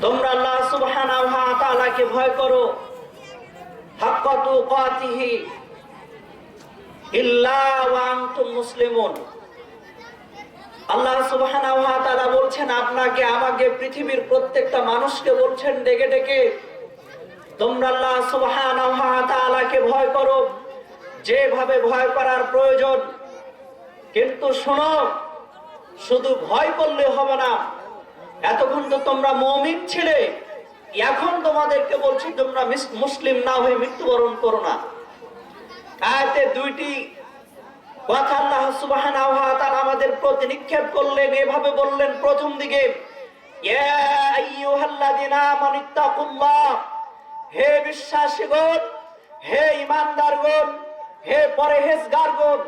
তোমরা আল্লাহ সুবহানাহু ওয়া ভয় করো। ইল্লা আল্লাহ সুবহানাহু বলছেন, আপনাকে, আমাকে পৃথিবীর প্রত্যেকটা মানুষকে বলছেন ডেকে ডেকে। তোমরা ভয় করো। যেভাবে ভয় করার প্রয়োজন, কিন্তু শোনো, শুধু ভয় করলে হবে না। এতক্ষণ তো তোমরা মমিন ছিলে, এখন তোমাদেরকে বলছি তোমরা মিস- মুসলিম না হয়ে মৃত্যুবরণ করো না। আয়াতে দুইটি আমাদের প্রতি নিক্ষেপ করলেন, এভাবে বললেন প্রথম দিকে, ইয়া আইয়ুহাল্লাযিনা আমানুত্তাকুল্লাহ, হে হে ঈমানদারগণ হে পরহেজগারগণ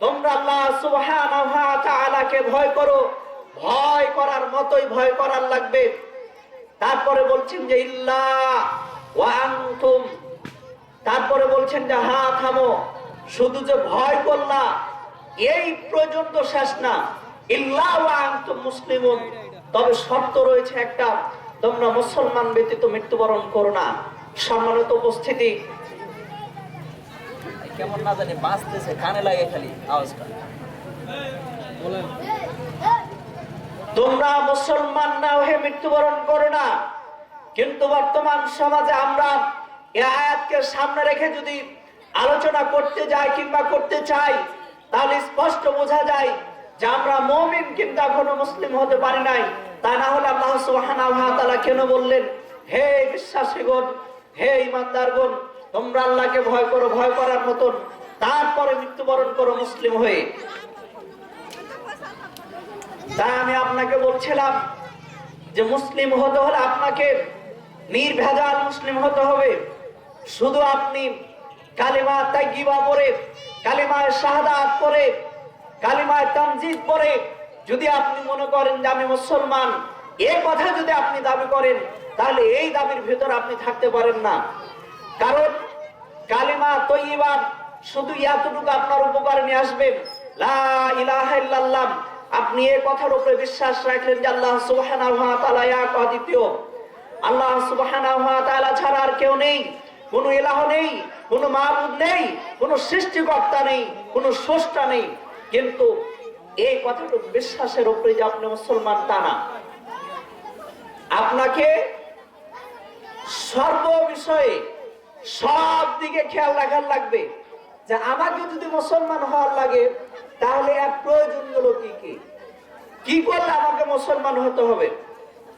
তোমরা আল্লাহ সুবহানাহু ওয়া তাআলাকে ভয় করো। ভয় করার মতোই ভয় করার লাগবে। তারপরে বলছেন যে, ইল্লা ওয়া আনতুম। তারপরে বলছেন যে, হা, থামো। শুধু যে ভয় করলা, এই পর্যন্ত শেষ না। ইল্লা ওয়া আনতুম মুসলিমুন। তবে শর্ত রয়েছে একটা, তোমরা মুসলমান ব্যতীত মৃত্যুবরণ করো না। সম্মানিত উপস্থিতি কেমন না জানি বাঁচতেছে কানে লাগে খালি আওয়াজটা। তোমরা মুসলমান না হয়ে মৃত্যুবরণ করো না। কিন্তু বর্তমান সমাজে আমরা এই আয়াতকে সামনে রেখে যদি আলোচনা করতে যাই কিংবা করতে চাই, তাহলে স্পষ্ট বোঝা যায় যে আমরা মমিন কিন্তু এখনও মুসলিম হতে পারি নাই। তা না হলে আল্লাহ তাআলা কেন বললেন, হে বিশ্বাসীগণ, হে ইমানদারগণ তোমরা আল্লাহকে ভয় করো, ভয় করার মতন। তারপরে মৃত্যুবরণ করো মুসলিম হয়ে। তাই আমি আপনাকে বলছিলাম যে মুসলিম হতে হলে আপনাকে নির্ভেজাল মুসলিম হতে হবে। শুধু আপনি কালিমা তাইগিবা পড়ে, কালিমায় শাহাদাত পড়ে, কালিমায় তামজিদ পড়ে। যদি আপনি মনে করেন যে আমি মুসলমান, এ কথা যদি আপনি দাবি করেন, তাহলে এই দাবির ভিতর আপনি থাকতে পারেন না। কারণ কালিমা তৈবা শুধু এতটুকু আপনার উপকার নিয়ে আসবেন লা আপনি এই কথার উপরে বিশ্বাস রাখলেন যে আল্লাহ সুবহানাহু আল্লাহ তাআলা ছাড়া আর কেউ নেই। কোনো ইলাহ নেই, কোনো মাবুদ নেই, কোনো সৃষ্টিকর্তা নেই, কোনো স্রষ্টা নেই। কিন্তু এই কথাটুকু বিশ্বাসের উপরে যে আপনি মুসলমান তা না। আপনাকে সর্ব বিষয়ে সব দিকে খেয়াল রাখার লাগবে। যে আমাকে যদি মুসলমান হওয়ার লাগে, তাহলে এক প্রয়োজনগুলো কি কি? কি করলে আমাকে মুসলমান হতে হবে?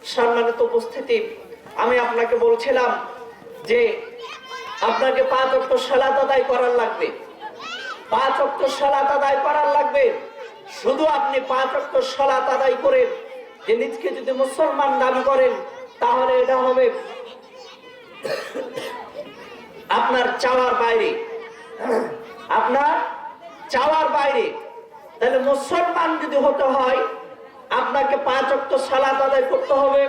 সম্মানিত উপস্থিতি, আমি আপনাকে বলছিলাম যে আপনাকে পাঁচ অক্ট সালাত আদায় করার লাগবে। পাঁচ অক্ট সালাত আদায় করার লাগবে। শুধু আপনি পাঁচ অক্ট সালাত আদায় করে যে নিজকে যদি মুসলমান দাবি করেন, তাহলে এটা হবে আপনার চাওয়ার বাইরে। আপনার চাওয়ার বাইরে। তাহলে মুসলমান যদি হতে হয়, আপনাকে পাঁচ অক্ট সালাত আদায় করতে হবে।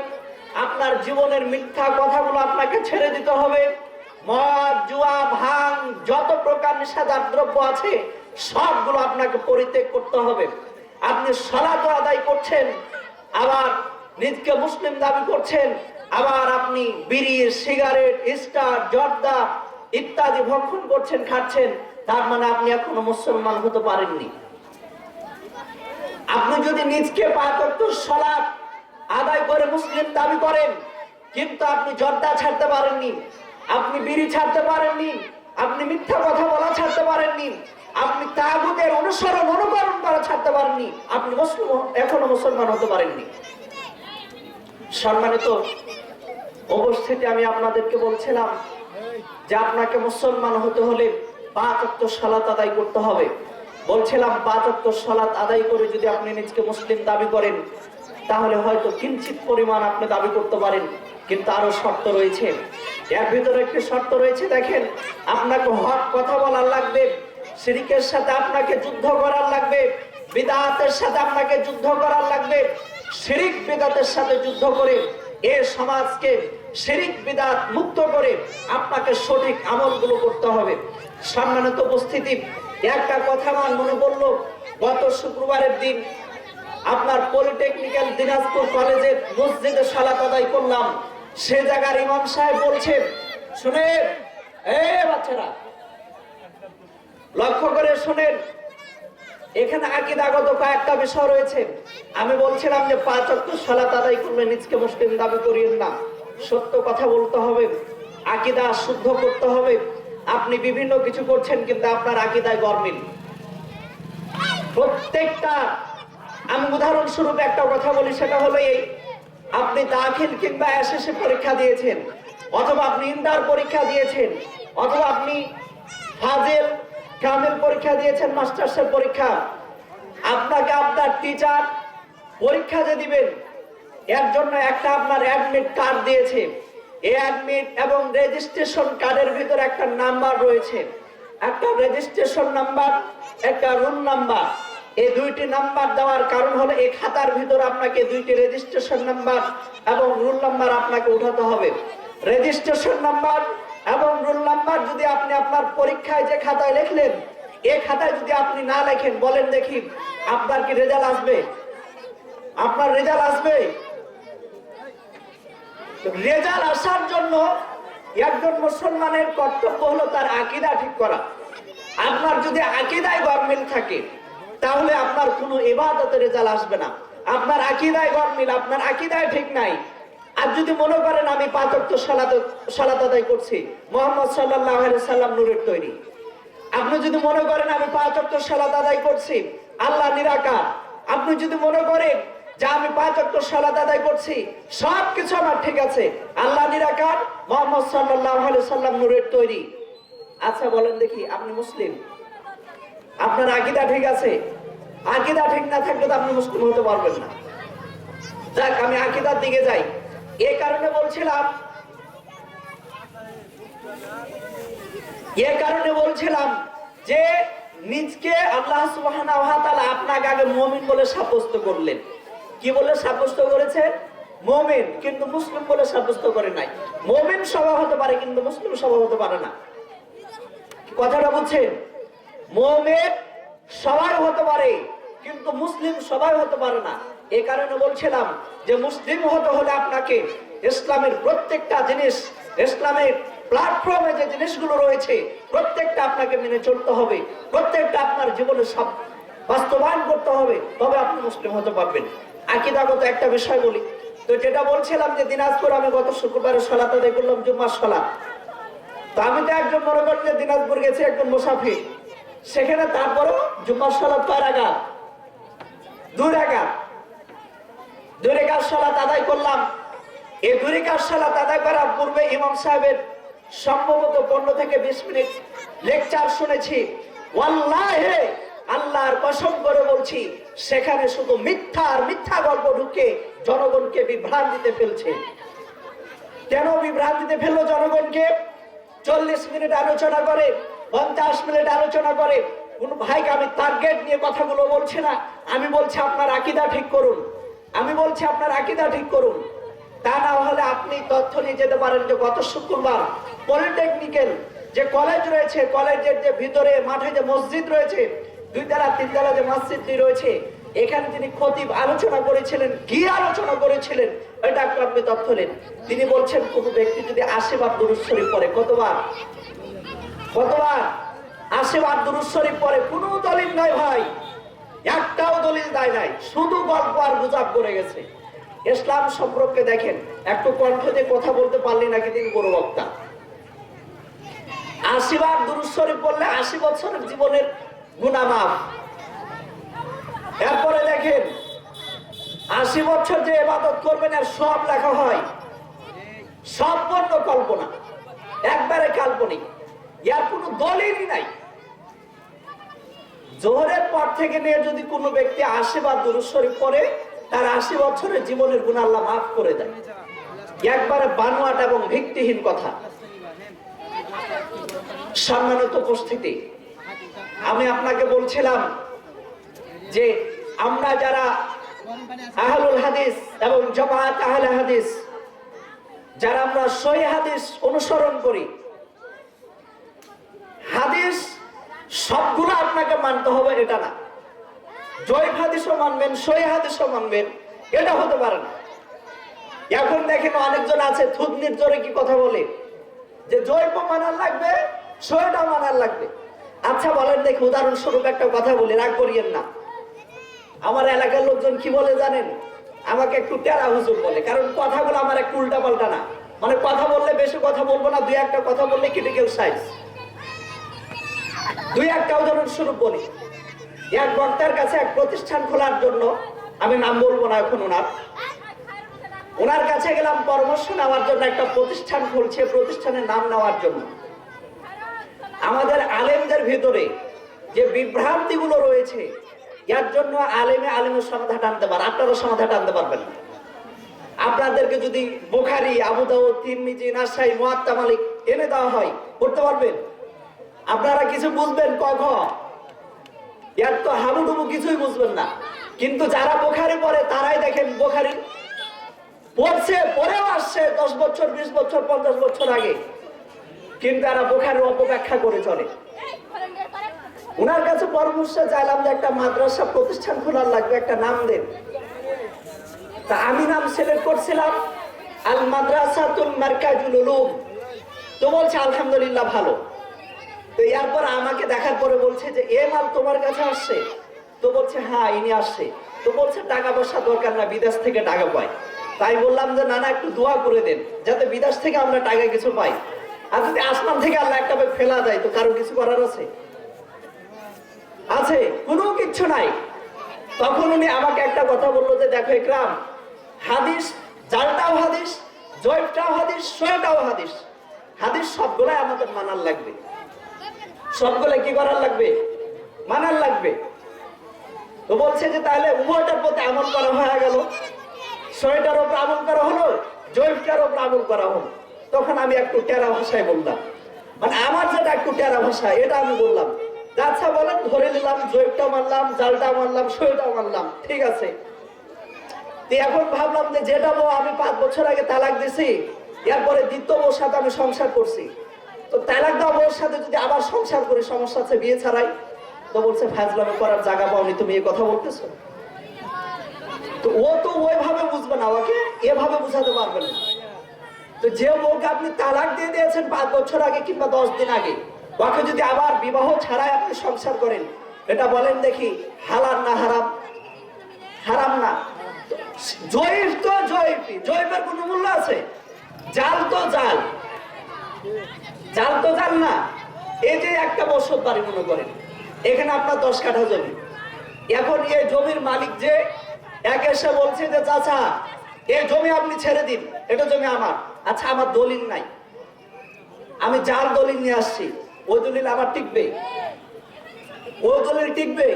আপনার জীবনের মিথ্যা কথাগুলো আপনাকে ছেড়ে দিতে হবে। মদ, জুয়া, ভাং, যত প্রকার নিষেধার দ্রব্য আছে, সবগুলো আপনাকে পরিত্যাগ করতে হবে। আপনি সালাত আদায় করছেন, আবার নিজকে মুসলিম দাবি করছেন, আবার আপনি বিড়ি, সিগারেট, স্টার, জর্দা ইত্যাদি ভক্ষণ করছেন, খাচ্ছেন, তার মানে আপনি এখনও মুসলমান হতে পারেননি। আপনি যদি নিজকে পাঁচক্ত সলাপ আদায় করে মুসলিম দাবি করেন, কিন্তু আপনি জর্দা ছাড়তে পারেননি, আপনি বিড়ি ছাড়তে পারেননি, আপনি মিথ্যা কথা বলা ছাড়তে পারেননি, আপনি তাগুদের অনুসরণ, অনুকরণ করা ছাড়তে পারেননি, আপনি মুসলিম এখনও মুসলমান হতে পারেননি। সম্মানিত উপস্থিতি আমি আপনাদেরকে বলছিলাম যে আপনাকে মুসলমান হতে হলে পাঁচ অক্ট সালাত আদায় করতে হবে। বলছিলাম পাঁচ অক্ট সালাত আদায় করে যদি আপনি নিজকে মুসলিম দাবি করেন, তাহলে হয়তো কিঞ্চিত পরিমাণ আপনি দাবি করতে পারেন, কিন্তু আরও শর্ত রয়েছে। এর ভিতরে একটি শর্ত রয়েছে, দেখেন, আপনাকে হক কথা বলার লাগবে, শিরিকের সাথে আপনাকে যুদ্ধ করার লাগবে, বিদাতের সাথে আপনাকে যুদ্ধ করার লাগবে, শিরিক বিদাতের সাথে যুদ্ধ করে এ সমাজকে শিরিক বিদাত মুক্ত করে আপনাকে সঠিক আমলগুলো করতে হবে। সম্মানিত উপস্থিতি, একটা কথা আমার মনে পড়ল, গত শুক্রবারের দিন আপনার পলিটেকনিক্যাল দিনাজপুর কলেজের মসজিদে সালাত আদায় করলাম। সে জায়গার ইমাম সাহেব বলছেন, শুনে, এ বাচ্চারা, লক্ষ্য করে শুনেন, এখানে আকিদাগত কয়েকটা বিষয় রয়েছে। আমি বলছিলাম যে পাঁচ অক্ট সালাত আদায় করলে নিজকে মুসলিম দাবি করিয়েন না। সত্য কথা বলতে হবে, আকিদা শুদ্ধ করতে হবে। আপনি বিভিন্ন কিছু করছেন, কিন্তু আপনার আকিদায় গরমিল। প্রত্যেকটা, আমি উদাহরণস্বরূপ একটা কথা বলি, সেটা হলো এই, আপনি দাখিল কিংবা এসএসসি পরীক্ষা দিয়েছেন, অথবা আপনি ইন্টার পরীক্ষা দিয়েছেন, অথবা আপনি ফাজেল কামেল পরীক্ষা দিয়েছেন, মাস্টার্সের পরীক্ষা। আপনাকে আপনার টিচার পরীক্ষা যে দিবেন এর জন্য একটা আপনার অ্যাডমিট কার্ড দিয়েছে। এই অ্যাডমিট এবং রেজিস্ট্রেশন কার্ডের ভিতর একটা নাম্বার রয়েছে। একটা রেজিস্ট্রেশন নাম্বার একটা রুম নাম্বার এই দুইটি নাম্বার দেওয়ার কারণ হলো এই খাতার ভিতর আপনাকে দুইটি রেজিস্ট্রেশন নাম্বার এবং রুল নাম্বার আপনাকে উঠাতে হবে। রেজিস্ট্রেশন নাম্বার এবং রুল নাম্বার যদি আপনি আপনার পরীক্ষায় যে খাতায় লিখলেন, এই খাতায় যদি আপনি না লেখেন, বলেন দেখি, আপনার কি রেজাল্ট আসবে? আপনার রেজাল্ট আসবে? রেজাল্ট আসার জন্য একজন মুসলমানের কর্তব্য হলো তার আকিদা ঠিক করা। আপনার যদি আকিদায় গরমিল থাকে, তাহলে আপনার কোনো এবাদতে রেজাল্ট আসবে না। আপনার আকিদায় গরমিল, আপনার আকিদায় ঠিক নাই। আর যদি মনে করেন আমি পাঁচক্ত সালাত সালাত আদায় করছি, মোহাম্মদ সাল্লাহ সাল্লাম নূরের তৈরি। আপনি যদি মনে করেন আমি পাঁচ অক্ট সালাত আদায় করছি, আল্লাহ নিরাকার। আপনি যদি মনে করেন যে আমি পাঁচ অক্ট সালাত আদায় করছি আমার ঠিক আছে। আল্লাহ নিরাকার, মোহাম্মদ সাল্লাহ সাল্লাম তৈরি। আচ্ছা বলেন দেখি, আপনি মুসলিম? আপনার আকিদা ঠিক আছে? আকিদা ঠিক না থাকলে তো আপনি মুসলিম হতে পারবেন না। যাক, আমি আকিদার দিকে যাই। এ কারণে বলছিলাম, এ কারণে বলছিলাম যে, নিজকে আল্লাহ ওয়া আপনাকে আগে মুমিন বলে সাব্যস্ত করলেন। কি বলে সাব্যস্ত করেছেন মুমিন, কিন্তু মুসলিম বলে সাব্যস্ত করে নাই। মুমিন সবাই হতে পারে, কিন্তু মুসলিম সবাই হতে পারে না। কথাটা বুঝছেন? মুমিন সবাই হতে পারে, কিন্তু মুসলিম সবাই হতে পারে না। এই কারণে বলছিলাম যে মুসলিম হতে হলে আপনাকে ইসলামের প্রত্যেকটা জিনিস, ইসলামের প্ল্যাটফর্মে যে জিনিসগুলো রয়েছে, প্রত্যেকটা আপনাকে মেনে চলতে হবে। প্রত্যেকটা আপনার জীবনে সব বাস্তবায়ন করতে হবে, তবে আপনি মুসলিম হতে পারবেন। আকিদাগত একটা বিষয় বলি। তো যেটা বলছিলাম যে দিনাজপুর আমি গত শুক্রবারে সলাত আদায় করলাম জুম্মার সলাত তো আমি তো একজন মনে করি যে দিনাজপুর গেছি একজন মুসাফির। সেখানে তারপরও জুম্মার সলাত কয় রাখা দুই রাখা সলাত আদায় করলাম। এই দুই রেখার সলাত আদায় করার পূর্বে ইমাম সাহেবের সম্ভবত পনেরো থেকে বিশ মিনিট লেকচার শুনেছি। আল্লাহর কসম করে বলছি, সেখানে শুধু মিথ্যা আর মিথ্যা গল্প ঢুকে জনগণকে বিভ্রান্তিতে ফেলছে। কেন বিভ্রান্তিতে ফেলল জনগণকে? চল্লিশ মিনিট আলোচনা করে, পঞ্চাশ মিনিট আলোচনা করে, কোন ভাইকে আমি টার্গেট নিয়ে কথাগুলো বলছি না। আমি বলছি, আপনার আকিদা ঠিক করুন। আমি বলছি, আপনার আকিদা ঠিক করুন। তা না হলে আপনি তথ্য নিয়ে যেতে পারেন যে গত শুক্রবার পলিটেকনিক্যাল যে কলেজ রয়েছে কলেজের যে ভিতরে, মাঠে যে মসজিদ রয়েছে দুই তালা তিন তালা যে মসজিদটি রয়েছে, এখানে তিনি খতিব আলোচনা করেছিলেন, কি আলোচনা করেছিলেন, এটা আপনি তথ্য নেন। তিনি বলছেন, কোন ব্যক্তি যদি আশীর্বাদ দুরুদ পড়ে, কতবার? কতবার? আশীর্বাদ দুরুদ পড়ে, কোনো দলিল নয় ভাই। একটাও দলিল দেয় নাই, শুধু গল্প আর গুজাব করে গেছে। ইসলাম সম্পর্কে দেখেন, একটু কণ্ঠ দিয়ে কথা বলতে পারলি নাকি তিনি বড় বক্তা? আশীর্বাদ দুরুদ পড়লে আশি বছরের জীবনের গুণা মাফ। এরপরে দেখেন, আশি বছর যে এবাদত করবেন আর সব লেখা হয়। সম্পূর্ণ কল্পনা, একবারে কাল্পনিক। কোনো নাই। জোহরের পর থেকে নিয়ে যদি কোনো ব্যক্তি আসে বা পরে তার আশি বছরের জীবনের গুণ আল্লাহ মাফ করে দেয়। একবারে বানোয়াট এবং ভিত্তিহীন কথা। সম্মানিত উপস্থিতি আমি আপনাকে বলছিলাম যে আমরা যারা আহলুল হাদিস এবং জামাত আহলে হাদিস, যারা আমরা সহি হাদিস অনুসরণ করি, হাদিস সবগুলো আপনাকে মানতে হবে, এটা না। জয় হাদিসও মানবেন সই হাদিসও মানবেন, এটা হতে পারে না। এখন দেখেন অনেকজন আছে, থুতনির জোরে কি কথা বলে? যে জৈব মানার লাগবে সইটা মানার লাগবে। আচ্ছা বলেন দেখি, উদাহরণস্বরূপ একটা কথা বলি, রাগ করিয়েন না। আমার এলাকার লোকজন কি বলে জানেন? আমাকে একটু টেরা হুজুর বলে, কারণ কথাগুলো আমার একটু উল্টা পাল্টা না। মানে কথা বললে বেশি কথা বলব না, দুই একটা কথা বললে ক্রিটিক্যাল সাইজ দুই একটা উদাহরণ স্বরূপ বলি। এক বক্তার কাছে এক প্রতিষ্ঠান খোলার জন্য আমি নাম বলব না এখন ওনার। ওনার কাছে গেলাম পরামর্শ নেওয়ার জন্য একটা প্রতিষ্ঠান খুলছে, প্রতিষ্ঠানের নাম নেওয়ার জন্য। আমাদের আলেমদের ভিতরে যে বিভ্রান্তি গুলো রয়েছে, যার জন্য আলেমে আলেমের সমাধান টানতে পারে। আপনারা সমাধান টানতে পারবেন আপনাদেরকে যদি বোখারি, আবু দাউদ, তিরমিজি, নাসাই, মুয়াত্তা মালিক এনে দেওয়া হয় করতে পারবেন? আপনারা কিছু বুঝবেন কখ? এর তো হাবুডুবু কিছুই বুঝবেন না। কিন্তু যারা বোখারি পড়ে, তারাই দেখেন বোখারি পড়ছে পরেও আসছে দশ বছর, বিশ বছর, পঞ্চাশ বছর আগে। কিন্তু এরা বোখারের অপব্যাখ্যা করে চলে। ওনার কাছে পরামর্শ চাইলাম যে একটা মাদ্রাসা প্রতিষ্ঠান খোলার লাগবে, একটা নাম দেন। তা আমি নাম সিলেক্ট করছিলাম আল মাদ্রাসাতুল মার্কাজুল উলুম। তো বলছে, আলহামদুলিল্লাহ, ভালো। তো এরপর আমাকে দেখার পরে বলছে যে, এ মাল তোমার কাছে আসছে? তো বলছে হ্যাঁ ইনি আসছে। তো বলছে, টাকা পয়সা দরকার না, বিদেশ থেকে টাকা পায়। তাই বললাম যে, না না, একটু দোয়া করে দেন, যাতে বিদেশ থেকে আমরা টাকা কিছু পাই। আর যদি আসমান থেকে আল্লাহ একটা ফেলা যায় তো কারও কিছু করার আছে? আছে, কোনো কিচ্ছু নাই। তখন উনি আমাকে একটা কথা বলল যে, দেখো একরাম, হাদিস জালটাও হাদিস, জয়টাও হাদিস, সোয়াটাও হাদিস। হাদিস সবগুলাই আমাদের মানার লাগবে। সবগুলো কি করার লাগবে? মানার লাগবে। তো বলছে যে, তাহলে উভয়টার প্রতি আমল করা হয়ে গেল। শরীরটার ওপর আমল করা হলো জৈবটার ওপর আমল করা হলো। তখন আমি একটু টেরা ভাষায় বললাম। মানে আমার যেটা একটু টেরা ভাষা, এটা আমি বললাম। আচ্ছা বলেন, ধরে নিলাম জৈবটা মারলাম জালটা মারলাম শরীরটাও মারলাম ঠিক আছে। এখন ভাবলাম যে যেটা বউ আমি পাঁচ বছর আগে তালাক দিছি, এরপরে দ্বিতীয় বউর সাথে আমি সংসার করছি। তো তালাক দেওয়া বউর সাথে যদি আবার সংসার করি, সমস্যা আছে, বিয়ে ছাড়াই? তো বলছে, ফাজলামে করার জায়গা পাওনি, তুমি এই কথা বলতেছো? তো ও তো ওইভাবে বুঝবে না, ওকে এভাবে বুঝাতে পারবে না। তো যে বউকে আপনি তালাক দিয়ে দিয়েছেন পাঁচ বছর আগে কিংবা দশ দিন আগে, ওকে যদি আবার বিবাহ ছাড়াই আপনি সংসার করেন, এটা বলেন দেখি, হালাল না হারাম? হারাম না। জয়ীফ তো জয়ীফই, জয়ীফের কোনো মূল্য আছে? জাল তো জাল। জাল তো জাল না। এই যে একটা বছর বাড়ি মনে করেন, এখানে আপনার দশ কাঠা জমি। এখন এই জমির মালিক যে, এক এসে বলছে যে, চাচা এই জমি আপনি ছেড়ে দিন, এটা জমি আমার। আচ্ছা আমার দলিল নাই। আমি যার দলিল নিয়ে আসছি, ওই দলিল আমার টিকবে। ওই দলিল টিকবে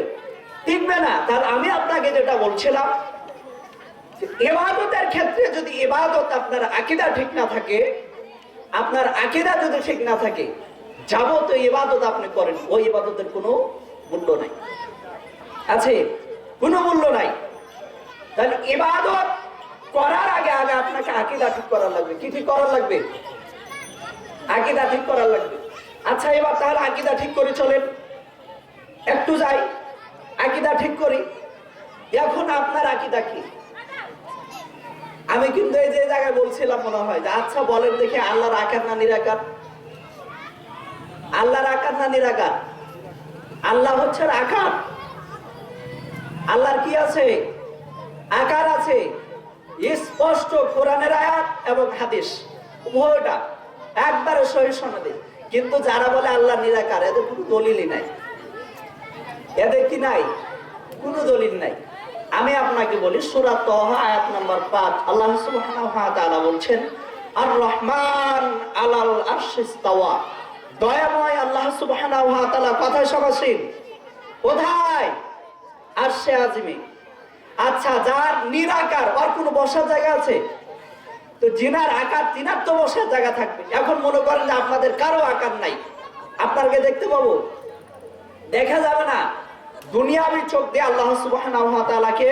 টিকবে না। তাহলে আমি আপনাকে যেটা বলছিলাম এবাদতের ক্ষেত্রে যদি এবাদত আপনার আকিদা ঠিক না থাকে, আপনার আকিদা যদি ঠিক না থাকে যাবত ইবাদত আপনি করেন, ওই ইবাদতের কোনো মূল্য নাই। আছে? কোনো মূল্য নাই। তাহলে ইবাদত করার আগে আগে আপনাকে আকিদা ঠিক করার লাগবে। কি ঠিক করার লাগবে? আকিদা ঠিক করার লাগবে। আচ্ছা এবার তাহলে আকিদা ঠিক করে চলেন। একটু যাই। আকিদা ঠিক করি। এখন আপনার আকিদা কি? আমি কিন্তু এই যে জায়গায় বলছিলাম মনে হয় যে আচ্ছা বলেন দেখি, আল্লাহর আকার না নিরাকার? আল্লাহর আকার না নিরাকার? আল্লাহ হচ্ছে আকার। আল্লাহর কি আছে? আকার আছে। স্পষ্ট কোরআনের আয়াত এবং হাদিস। উভয়টা একবারে সহি সনদে। কিন্তু যারা বলে আল্লাহ নিরাকার, এদের কোনো দলিলই নাই। এদের কি নাই? কোনো দলিল নাই। আমি আপনাকে বলি, সূরা তহা আয়াত নাম্বার 5 আল্লাহ সুবহানাহু বলছেন আর রহমান আলাল আরশিস তাওয়া দয়াময় আল্লাহ তাআলা কথায় সমাসীন কোথায়? আরশে আজিমে। আচ্ছা যার নিরাকার আর কোনো বসার জায়গা আছে? তো জিনার আকার, তিনার তো বসার জায়গা থাকবে। এখন মনে করেন যে আপনাদের কারও আকার নাই। আপনাকে দেখতে পাবো। দেখা যাবে না। দুনিয়াবি চোখ দিয়ে আল্লাহ ওয়া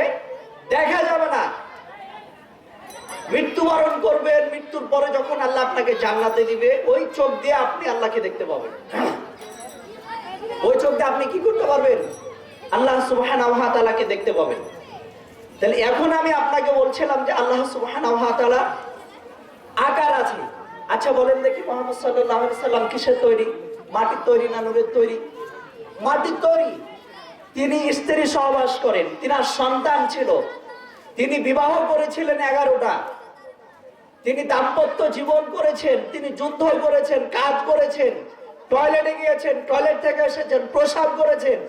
দেখা যাবে না। মৃত্যুবরণ করবেন, মৃত্যুর পরে যখন আল্লাহ আপনাকে জান্নাতে দিবে, ওই চোখ দিয়ে আপনি আল্লাহকে দেখতে পাবেন। ওই চোখ দিয়ে আপনি কি করতে পারবেন? আল্লাহ ওয়া দেখতে পাবেন। তাহলে এখন আমি আপনাকে বলছিলাম যে আল্লাহ তাআলা আকার আছে। আচ্ছা বলেন দেখি মোহাম্মদ আলাইহি সাল্লাম কিসের তৈরি? মাটির তৈরি না নূরের তৈরি? মাটির তৈরি। তিনি স্ত্রী সহবাস করেন, তিনার সন্তান ছিল। তিনি বিবাহ করেছিলেন এগারোটা। তিনি দাম্পত্য জীবন করেছেন, তিনি যুদ্ধ করেছেন, কাজ করেছেন, টয়লেটে গিয়েছেন, টয়লেট থেকে এসেছেন, প্রসাব করেছেন।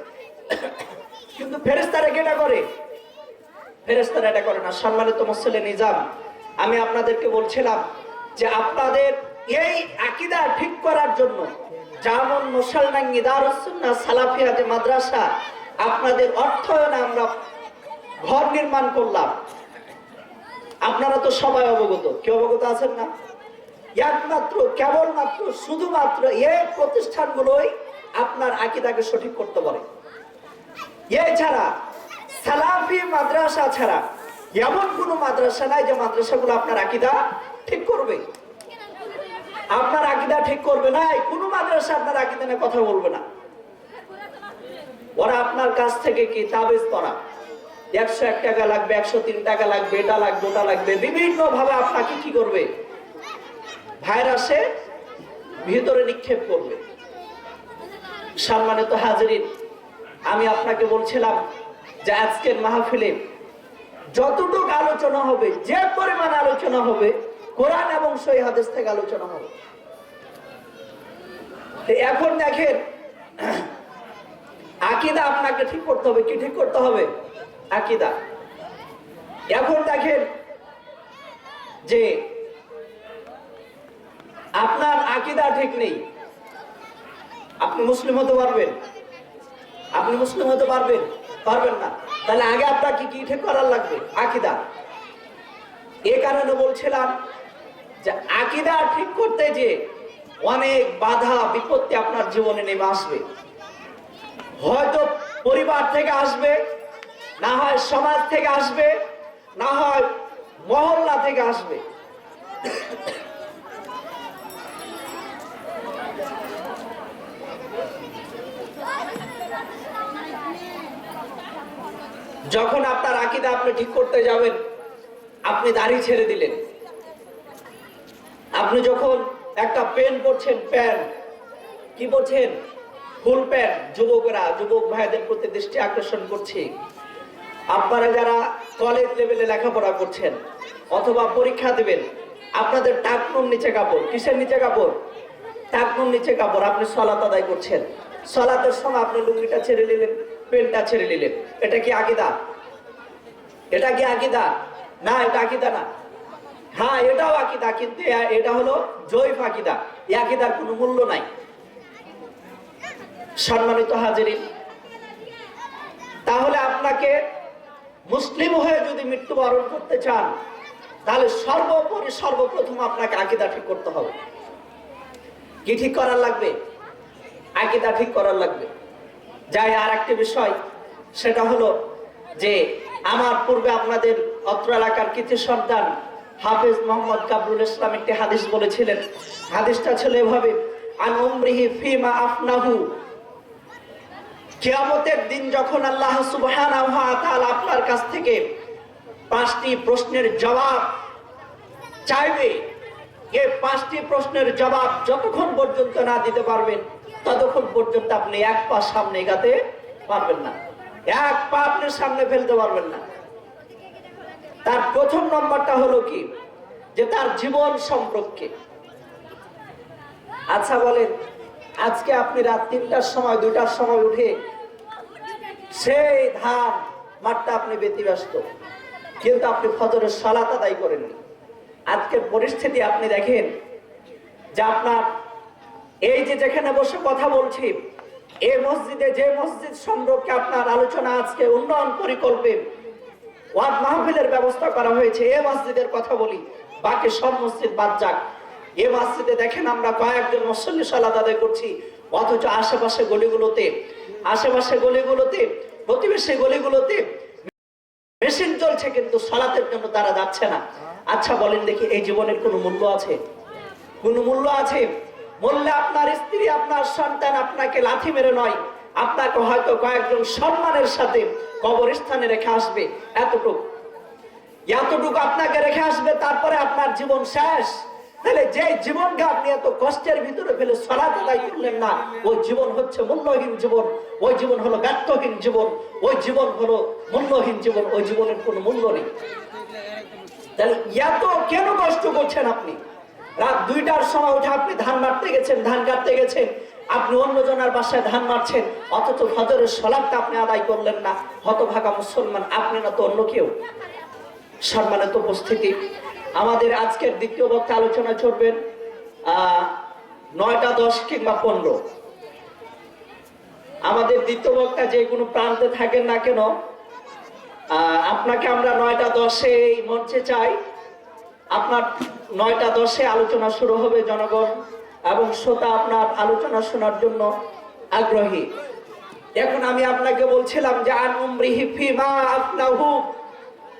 কিন্তু ফেরেস্তারা কেটা করে? ফেরেস্তারা এটা করে না। সম্মানিত মুসলে নিজাম, আমি আপনাদেরকে বলছিলাম যে আপনাদের এই আকিদা ঠিক করার জন্য যেমন মুসলমান নিদারুসুন্না সালাফিয়া যে মাদ্রাসা, আপনাদের অর্থায়নে আমরা ঘর নির্মাণ করলাম। আপনারা তো সবাই অবগত। কি অবগত আছেন না? একমাত্র, কেবলমাত্র, শুধুমাত্র এই প্রতিষ্ঠানগুলোই আপনার আকিদাকে সঠিক করতে পারে। এছাড়া সালাফি মাদ্রাসা ছাড়া এমন কোন মাদ্রাসা নাই যে মাদ্রাসাগুলো আপনার আকিদা ঠিক করবে। আপনার আকিদা ঠিক করবে না কোন মাদ্রাসা আপনার আকিদা নিয়ে কথা বলবে না। ওরা আপনার কাছ থেকে কি তাবেজ করা একশো এক টাকা লাগবে, একশো তিন টাকা লাগবে, এটা লাগবে, ওটা লাগবে বিভিন্ন ভাবে আপনাকে কি করবে? ভাইরাসে ভিতরে নিক্ষেপ করবে। সম্মানিত হাজরিন, আমি আপনাকে বলছিলাম যে আজকের মাহফিলে যতটুক আলোচনা হবে, যে পরিমাণ আলোচনা হবে, কোরআন এবং সই হাদিস থেকে আলোচনা হবে। এখন দেখেন, আকিদা আপনাকে ঠিক করতে হবে। কি ঠিক করতে হবে? আকিদা। এখন দেখেন যে আপনার আকিদা ঠিক নেই। আপনি মুসলিম হতে পারবেন। আপনি মুসলিম হতে পারবেন। পারবেন না। তাহলে আগে আপনাকে কি ঠিক করার লাগবে? আকিদা। এ কারণে বলছিলাম যে আকিদা ঠিক করতে যে অনেক বাধা, বিপত্তি আপনার জীবনে নেমে আসবে। হয়তো পরিবার থেকে আসবে, না হয় সমাজ থেকে আসবে, না হয় মহল্লা থেকে আসবে। যখন আপনার আকিদা আপনি ঠিক করতে যাবেন, আপনি দাড়ি ছেড়ে দিলেন। আপনি যখন একটা পেন পরছেন প্যান কি পরছেন? ফুল প্যান্ট যুবকরা, যুবক ভাইদের প্রতি দৃষ্টি আকর্ষণ করছি। আপনারা যারা কলেজ লেভেলে লেখাপড়া করছেন, অথবা পরীক্ষা দেবেন, আপনাদের টাকনুর নিচে কাপড়। কিসের নিচে কাপড়? টাকনুর নিচে কাপড়, আপনি সলাত আদায় করছেন। সলাতের সময় আপনি লুঙ্গিটা ছেড়ে নিলেন। পেনটা ছেড়ে নিলেন। এটা কি আকিদা? এটা কি আকিদা? না, এটা আকিদা না। হ্যাঁ এটাও আকিদা, কিন্তু এটা হলো জৈব আকিদা। আকিদার কোনো মূল্য নাই। সম্মানিত হাজিরিন, তাহলে আপনাকে মুসলিম হয়ে যদি মৃত্যুবরণ করতে চান, তাহলে সর্বোপরি, সর্বপ্রথম আপনাকে আকিদা ঠিক করতে হবে। কি ঠিক করার লাগবে? আকিদা ঠিক করার লাগবে। যাই আর একটি বিষয়, সেটা হলো যে আমার পূর্বে আপনাদের অত্র এলাকার কৃতি সন্তান হাফিজ মোহাম্মদ কাবরুল ইসলাম একটি হাদিস বলেছিলেন। হাদিসটা ছিল এভাবে, আন উমরিহি ফিমা আফনাহু। কিয়ামতের দিন যখন আল্লাহ সুবহানাহু ওয়া তাআলা আপনার কাছ থেকে পাঁচটি প্রশ্নের জবাব চাইবে, এই পাঁচটি প্রশ্নের জবাব যতক্ষণ পর্যন্ত না দিতে পারবেন ততক্ষণ পর্যন্ত আপনি এক পা সামনে এগাতে পারবেন না। এক পা আপনি সামনে ফেলতে পারবেন না। তার প্রথম নম্বরটা হলো কি? যে তার জীবন সম্পর্কে। আচ্ছা বলেন, আজকে আপনি রাত তিনটার সময়, দুটার সময় উঠে সেই ধান মাঠটা আপনি ব্যতিব্যস্ত। কিন্তু আপনি ফজরের সালাত আদায় করেননি। আজকের পরিস্থিতি আপনি দেখেন যে আপনার এই যে যেখানে বসে কথা বলছি এই মসজিদে যে মসজিদ সম্পর্কে আপনার আলোচনা আজকে উন্নয়ন পরিকল্পে ওয়াদ মাহফিলের ব্যবস্থা করা হয়েছে, এ মসজিদের কথা বলি, বাকি সব মসজিদ বাদ যাক। এ মসজিদে দেখেন আমরা কয়েকজন মুসল্লি সালাদ আদায় করছি, অথচ আশেপাশে গলিগুলোতে আশেপাশে গলিগুলোতে, প্রতিবেশী গলিগুলোতে মেশিন চলছে, কিন্তু সলাতের জন্য তারা যাচ্ছে না। আচ্ছা বলেন দেখি, এই জীবনের কোনো মূল্য আছে? কোনো মূল্য আছে? বললে আপনার স্ত্রী, আপনার সন্তান আপনাকে লাথি মেরে নয়, আপনাকে হয়তো কয়েকজন সম্মানের সাথে কবরস্থানে রেখে আসবে। এতটুকু। এতটুকু আপনাকে রেখে আসবে, তারপরে আপনার জীবন শেষ। তাহলে যে জীবনকে আপনি এত কষ্টের ভিতরে ফেলে আদায় করলেন না, ওই জীবন হচ্ছে মূল্যহীন জীবন, ওই জীবন হলো ব্যর্থহীন জীবন, ওই জীবন হলো মূল্যহীন জীবন, ওই জীবনের কোনো মূল্য নেই। তাহলে এত কেন কষ্ট করছেন আপনি? রাত দুইটার সময় উঠে আপনি ধান মারতে গেছেন, ধান কাটতে গেছেন। আপনি অন্যজনের বাসায় ধান মারছেন, অথচ ফজরের সলাপটা আপনি আদায় করলেন না। হতভাগা মুসলমান, আপনি না তো অন্য কেউ। সম্মানিত উপস্থিতি, আমাদের আজকের দ্বিতীয় বক্তা আলোচনা চলবেন নয়টা দশ কিংবা পনেরো। আমাদের দ্বিতীয় বক্তা যে কোনো প্রান্তে থাকেন না কেন আপনাকে আমরা নয়টা দশে এই মঞ্চে চাই। আপনার নয়টা দশে আলোচনা শুরু হবে জনগণ, এবং শ্রোতা আপনার আলোচনা শোনার জন্য আগ্রহী। এখন আমি আপনাকে বলছিলাম যে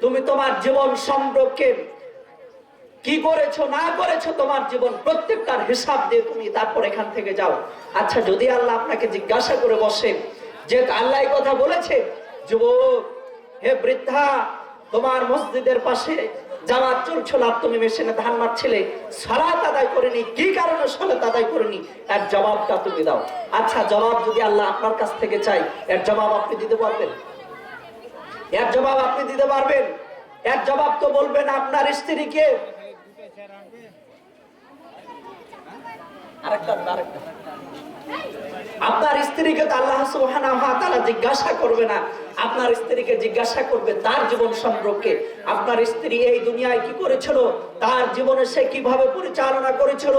তুমি তোমার জীবন সম্পর্কে কি করেছ, না করেছ, তোমার জীবন প্রত্যেকটার হিসাব দিয়ে তুমি তারপর এখান থেকে যাও। আচ্ছা যদি আল্লাহ আপনাকে জিজ্ঞাসা করে বসে যে, আল্লাহ কথা বলেছে? যুবক, হে বৃদ্ধা, তোমার মসজিদের পাশে জামাত চলছিল তুমি মেশিনে ধান মারছিলে সালাত আদায় করেনি, কি কারণে সালাত আদায় করেনি? এর জবাবটা তুমি দাও। আচ্ছা জবাব যদি আল্লাহ আপনার কাছ থেকে চাই এর জবাব আপনি দিতে পারবেন? এর জবাব আপনি দিতে পারবেন? এর জবাব তো বলবেন আপনার স্ত্রীকে। আরেকটা আরেকটা। আপনার স্ত্রীকে তো আল্লাহ তাআলা জিজ্ঞাসা করবে না। আপনার স্ত্রীকে জিজ্ঞাসা করবে, তার জীবন সম্পর্কে। আপনার স্ত্রী এই দুনিয়ায় কি করেছিল? তার জীবনে সে কীভাবে পরিচালনা করেছিল?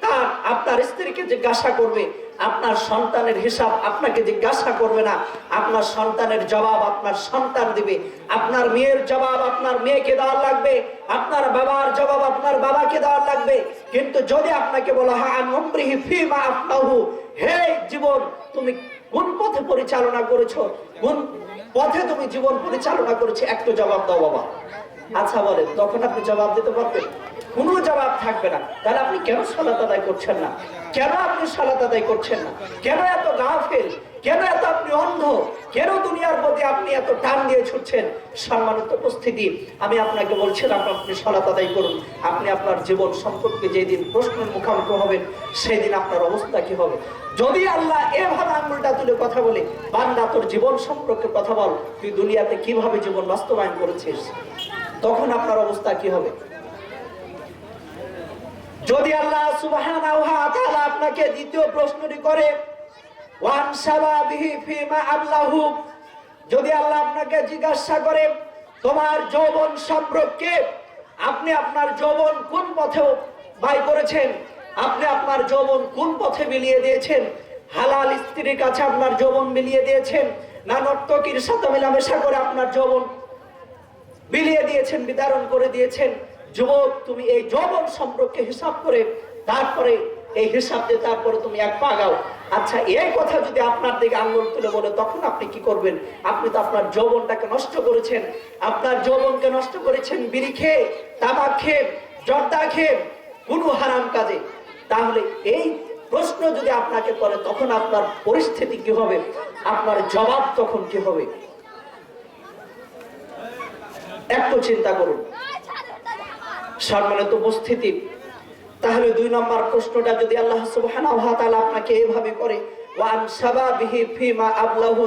তার, আপনার স্ত্রীকে জিজ্ঞাসা করবে। আপনার সন্তানের হিসাব আপনাকে জিজ্ঞাসা করবে না। আপনার সন্তানের জবাব আপনার সন্তান দিবে। আপনার মেয়ের জবাব আপনার মেয়েকে দেওয়ার লাগবে। আপনার বাবার জবাব আপনার বাবাকে দেওয়ার লাগবে। কিন্তু যদি আপনাকে বলা হয় হে জীবন, তুমি কোন পথে পরিচালনা করেছ? কোন পথে তুমি জীবন পরিচালনা করেছ? এক তো জবাব দাও বাবা। আচ্ছা বলেন, তখন আপনি জবাব দিতে পারবেন কোনো জবাব থাকবে না। তাহলে আপনি কেন সালাত আদায় করছেন না? কেন আপনি সালাত আদায় করছেন না? কেন এত গাফেল? কেন এত আপনি অন্ধ? কেন দুনিয়ার প্রতি আপনি এত টান দিয়ে ছুটছেন? সম্মানিত উপস্থিতি, আমি আপনাকে বলছিলাম, আপনি সালাত আদায় করুন। আপনি আপনার জীবন সম্পর্কে যেদিন প্রশ্নের মুখোমুখি হবেন সেই দিন আপনার অবস্থা কি হবে? যদি আল্লাহ এভাবে আঙ্গুলটা তুলে কথা বলে, বান্দা তোর জীবন সম্পর্কে কথা বল, তুই দুনিয়াতে কীভাবে জীবন বাস্তবায়ন করেছিস? তখন আপনার অবস্থা কি হবে? যদি আল্লাহ সুবহানাহু আপনাকে দ্বিতীয় প্রশ্নটি করে, ওয়ান যদি আল্লাহ আপনাকে জিজ্ঞাসা করে, তোমার যৌবন সম্পর্কে আপনি আপনার যৌবন কোন পথে বাই করেছেন? আপনি আপনার যৌবন কোন পথে মিলিয়ে দিয়েছেন? হালাল স্ত্রীর কাছে আপনার যৌবন মিলিয়ে দিয়েছেন? না নর্তকীর সাথে মেলামেশা করে আপনার যৌবন বিলিয়ে দিয়েছেন, বিতরণ করে দিয়েছেন? যুবক, তুমি এই যৌবন সম্পর্কে হিসাব করে তারপরে এই হিসাব দিয়ে তারপরে তুমি এক পাগাও আচ্ছা এই কথা যদি আপনার দিকে আঙ্গুল তুলে বলে, তখন আপনি কি করবেন? আপনি তো আপনার যৌবনটাকে নষ্ট করেছেন। আপনার যৌবনকে নষ্ট করেছেন বিড়ি খেয়ে, তামাক খেয়ে, জর্দা খেয়ে, কোনো হারাম কাজে। তাহলে এই প্রশ্ন যদি আপনাকে করে, তখন আপনার পরিস্থিতি কি হবে? আপনার জবাব তখন কি হবে? একটু চিন্তা করুন। সম্মানিত উপস্থিতি। তাহলে দুই নম্বর প্রশ্নটা যদি আল্লাহ সুবহানাহু ওয়া তাআলা আপনাকে এইভাবে করে, ওয়ান শাবাবিহি ফিমা আবলাহু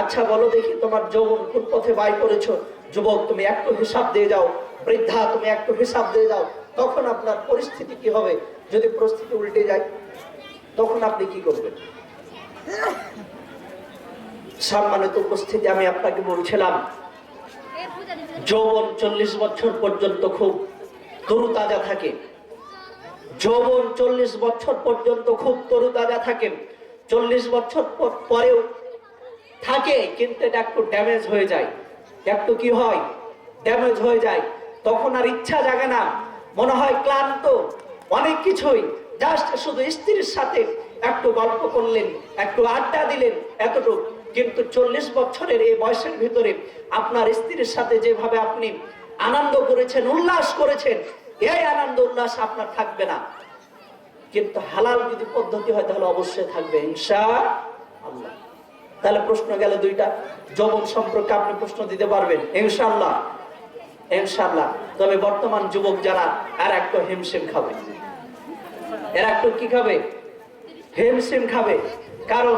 আচ্ছা বলো দেখি তোমার যৌবন কোন পথে বাই করেছ। যুবক, তুমি একটু হিসাব দিয়ে যাও। বৃদ্ধা, তুমি একটু হিসাব দিয়ে যাও। তখন আপনার পরিস্থিতি কি হবে? যদি পরিস্থিতি উল্টে যায়, তখন আপনি কি করবেন? সম্মানিত উপস্থিতি আমি আপনাকে বলছিলাম, যৌবন চল্লিশ বছর পর্যন্ত খুব তরুতাজা থাকে। যৌবন চল্লিশ বছর পর্যন্ত খুব তরুতাজা থাকে। চল্লিশ বছর পর- পরেও থাকে, কিন্তু এটা একটু ড্যামেজ হয়ে যায়। একটু কি হয়? ড্যামেজ হয়ে যায়। তখন আর ইচ্ছা জাগে না। মনে হয় ক্লান্ত। অনেক কিছুই। জাস্ট শুধু স্ত্রীর সাথে একটু গল্প করলেন, একটু আড্ডা দিলেন এতটুকু। কিন্তু চল্লিশ বছরের এই বয়সের ভিতরে আপনার স্ত্রীর সাথে যেভাবে আপনি আনন্দ করেছেন, উল্লাস করেছেন। এই আনন্দ, উল্লাস আপনার থাকবে না। কিন্তু হালাল যদি পদ্ধতি হয়, তাহলে অবশ্যই থাকবে ইনশা আল্লাহ তাহলে প্রশ্ন গেল দুইটা। যৌবন সম্পর্কে আপনি প্রশ্ন দিতে পারবেন ইনশাল্লাহ ইনশাল্লাহ তবে বর্তমান যুবক যারা আর একটু হিমশিম খাবে। এরা একটু কি খাবে? হিমশিম খাবে। কারণ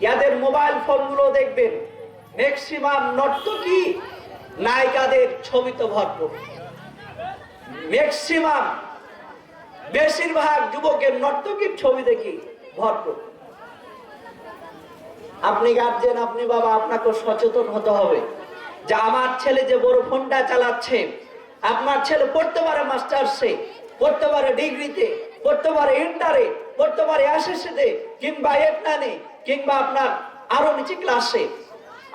ইয়াদের মোবাইল ফোনগুলো দেখবেন, ম্যাক্সিমাম নর্তকী নায়িকাদের ছবি তো ভরপুর। ম্যাক্সিমাম বেশিরভাগ যুবকের নর্তকীর ছবি দেখি ভরপুর। আপনি গার্জেন আপনি বাবা, আপনাকে সচেতন হতে হবে যে আমার ছেলে যে বড় ফোনটা চালাচ্ছে, আপনার ছেলে পড়তে পারে মাস্টার্সে পড়তে পারে ডিগ্রিতে পড়তে পারে ইন্টারে পড়তে পারে এসএসসিতে কিংবা এটনানে কিংবা আপনার আরও নিচে ক্লাসে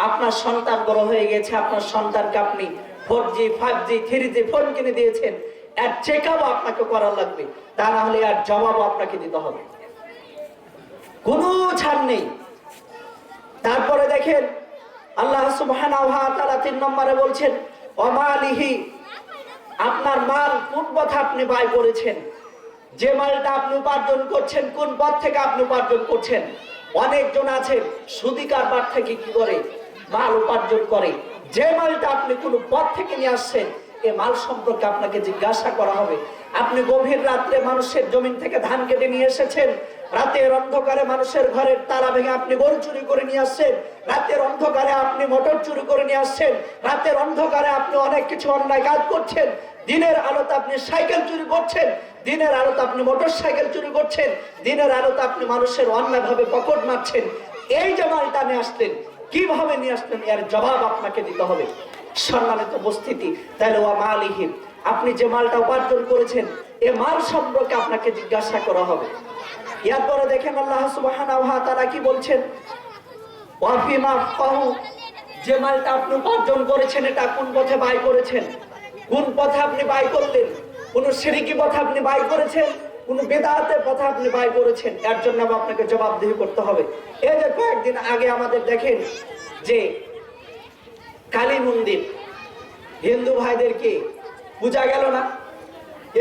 আপনার সন্তান বড় হয়ে গেছে, আপনার সন্তানকে আপনি four G, five G, three G, phone কিনে দিয়েছেন। এর চেক আপনাকে করা লাগবে। তা না হলে আর জবাব আপনাকে দিতে হবে। কোনো ছাড় নেই। তারপরে দেখেন, আল্লাহ তাআলা তিন নম্বরে বলছেন অমালিহি আপনার মাল কোন পথে আপনি ব্যয় করেছেন? যে মালটা আপনি উপার্জন করছেন, কোন পথ থেকে আপনি উপার্জন করছেন? অনেকজন আছে সুদি কারবার থেকে কি করে? মাল উপার্জন করে। যে মালটা আপনি কোন পথ থেকে নিয়ে আসছেন, এ মাল সম্পর্কে আপনাকে জিজ্ঞাসা করা হবে। আপনি গভীর রাত্রে মানুষের জমিন থেকে ধান কেটে নিয়ে এসেছেন, রাতের অন্ধকারে মানুষের ঘরের তালা ভেঙে আপনি গরু চুরি করে নিয়ে আসছেন, রাতের অন্ধকারে আপনি মোটর চুরি করে নিয়ে আসছেন, রাতের অন্ধকারে আপনি অনেক কিছু অন্যায় কাজ করছেন, দিনের আলোতে আপনি সাইকেল চুরি করছেন, দিনের আলোতে আপনি মোটর সাইকেল চুরি করছেন, দিনের আলোতে আপনি মানুষের অন্যায়ভাবে পকট মারছেন। এই যে মালটা নিয়ে আসলেন কীভাবে নিয়ে আসলেন এর জবাব আপনাকে দিতে হবে? সম্মানিত উপস্থিতি, তাহলে ওয়া মালিহীন আপনি যে মালটা উপার্জন করেছেন, এ মাল সম্পর্কে আপনাকে জিজ্ঞাসা করা হবে। এরপরে দেখেন আল্লাহ ওয়া তাআলা কি বলছেন? ওয়াফিমা ফাহু, যে মালটা আপনি উপার্জন করেছেন, এটা কোন পথে ব্যয় করেছেন? কোন পথে আপনি ব্যয় করলেন? কোন সিরিকি পথে আপনি ব্যয় করেছেন? কোন বেদাতের কথা আপনি ব্যয় করেছেন এর জন্য আপনাকে জবাবদিহি করতে হবে। এই যে কয়েকদিন আগে আমাদের দেখেন যে কালী মন্দির, হিন্দু ভাইদেরকে পূজা গেল না?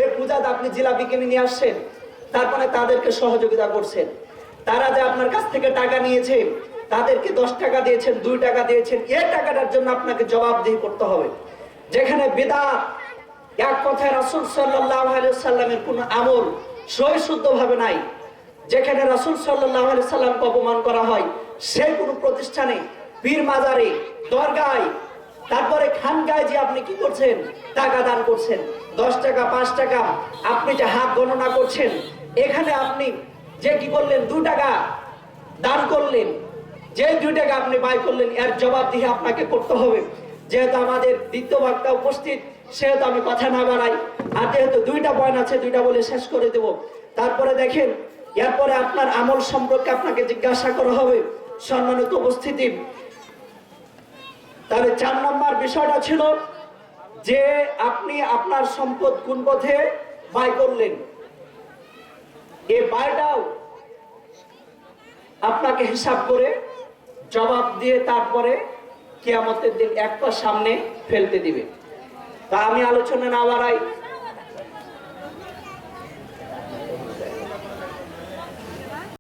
এই পূজাতে আপনি জিলাপি কিনে নিয়ে আসছেন, তারপরে তাদেরকে সহযোগিতা করছেন। তারা যে আপনার কাছ থেকে টাকা নিয়েছে, তাদেরকে দশ টাকা দিয়েছেন, দুই টাকা দিয়েছেন এই টাকাটার জন্য আপনাকে জবাবদিহি করতে হবে। যেখানে বেদা এক কথায় রাসুল সাল্লাহ সাল্লামের কোন আমল সহিশুদ্ধ ভাবে নাই। যেখানে রাসুল সাল্লাহ সাল্লামকে অপমান করা হয়, সেই কোনো প্রতিষ্ঠানে, পীর মাজারে, দরগায়, তারপরে খানগায় যে আপনি কি করছেন? টাকা দান করছেন। দশ টাকা, পাঁচ টাকা, আপনি যে হাত গণনা করছেন, এখানে আপনি যে কি করলেন? দু টাকা দান করলেন। যে দুই টাকা আপনি ব্যয় করলেন, এর জবাব দিয়ে আপনাকে করতে হবে। যেহেতু আমাদের দ্বিতীয় বার্তা উপস্থিত সেহেতু আমি কথা না বাড়াই। আর যেহেতু দুইটা পয়েন্ট আছে, দুইটা বলে শেষ করে দেব। তারপরে দেখেন, এরপরে আপনার আমল সম্পর্কে আপনাকে জিজ্ঞাসা করা হবে। সম্মানিত উপস্থিতি। তাহলে চার নম্বর বিষয়টা ছিল যে আপনি আপনার সম্পদ কোন পথে ব্যয় করলেন। এই ব্যয়টাও আপনাকে হিসাব করে জবাব দিয়ে তারপরে কেয়ামতের দিন এক পা সামনে ফেলতে দিবে। তা আমি আলোচনা না বাড়াই।